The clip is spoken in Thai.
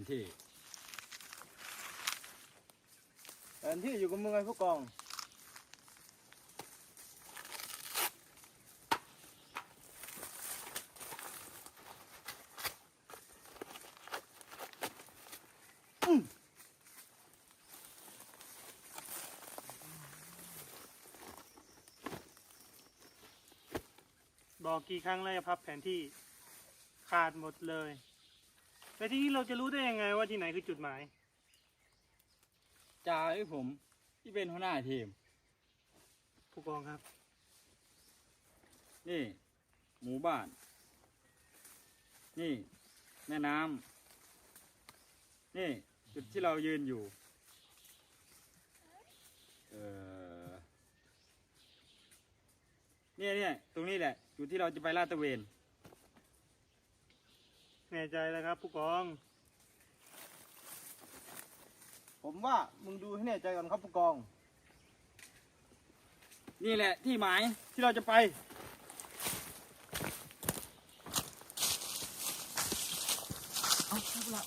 นที่ แผนที่อยู่กับมึงไงผู้กอง บอกกี่ครั้งแล้วจะพับแผนที่ขาดหมดเลย แต่ที่นี้เราจะรู้ได้ยังไงว่าที่ไหนคือจุดหมาย จ่าให้ผมที่เป็นหัวหน้าทีม ผู้กองครับ นี่ หมู่บ้าน นี่ แม่น้ำนี่ จุดที่เรายืนอยู่ เออเนี่ยเนี่ยตรงนี้แหละ จุดที่เราจะไปลาดตระเวน แน่ใจแล้วครับ ผู้กอง ผมว่ามึงดูให้แน่ใจก่อนครับผู้กอง นี่แหละที่หมายที่เราจะไป เอาครับละ